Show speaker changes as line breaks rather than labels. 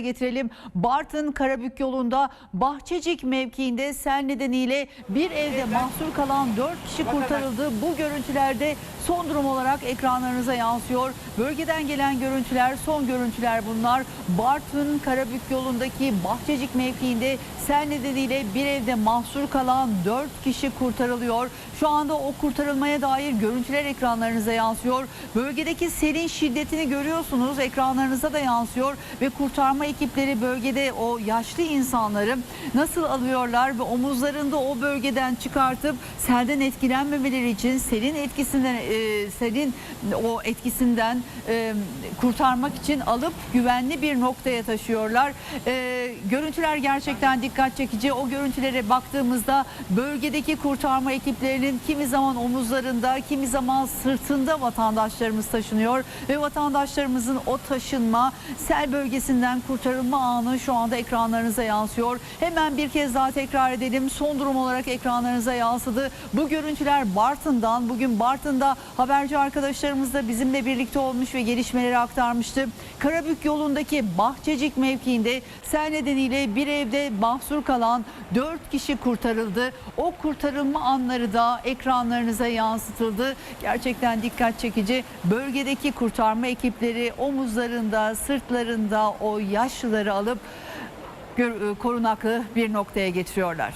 getirelim. Bartın Karabük yolunda Bahçecik mevkiinde sel nedeniyle bir evde mahsur kalan 4 kişi kurtarıldı. Bu görüntülerde son durum olarak ekranlarınıza yansıyor. Bölgeden gelen görüntüler, son görüntüler bunlar. Bartın Karabük yolundaki Bahçecik mevkiinde sel nedeniyle bir evde mahsur kalan 4 kişi kurtarılıyor. Şu anda o kurtarılmaya dair görüntüler ekranlarınıza yansıyor. Bölgedeki selin şiddetini görüyorsunuz. Ekranlarınıza da yansıyor ve kurtarma ekipleri bölgede o yaşlı insanları nasıl alıyorlar ve omuzlarında o bölgeden çıkartıp selden etkilenmemeleri için selin etkisinden e, selin o etkisinden e, kurtarmak için alıp güvenli bir noktaya taşıyorlar. E, görüntüler gerçekten dikkat çekici. O görüntülere baktığımızda bölgedeki kurtarma ekiplerinin kimi zaman omuzlarında, kimi zaman sırtında vatandaşlarımız taşınıyor ve vatandaşlarımızın o taşınma sel bölgesinden kurtarılma anı şu anda ekranlarınıza yansıyor. Hemen bir kez daha tekrar edelim. Son durum olarak ekranlarınıza yansıdı. Bu görüntüler Bartın'dan. Bugün Bartın'da haberci arkadaşlarımız da bizimle birlikte olmuş ve gelişmeleri aktarmıştı. Karabük yolundaki Bahçecik mevkiinde sel nedeniyle bir evde mahsur kalan 4 kişi kurtarıldı. O kurtarılma anları da ekranlarınıza yansıtıldı. Gerçekten dikkat çekici. Bölgedeki kurtarma ekipleri omuzlarında, sırtlarında o yaşlıları alıp gör- korunaklı bir noktaya getiriyorlar.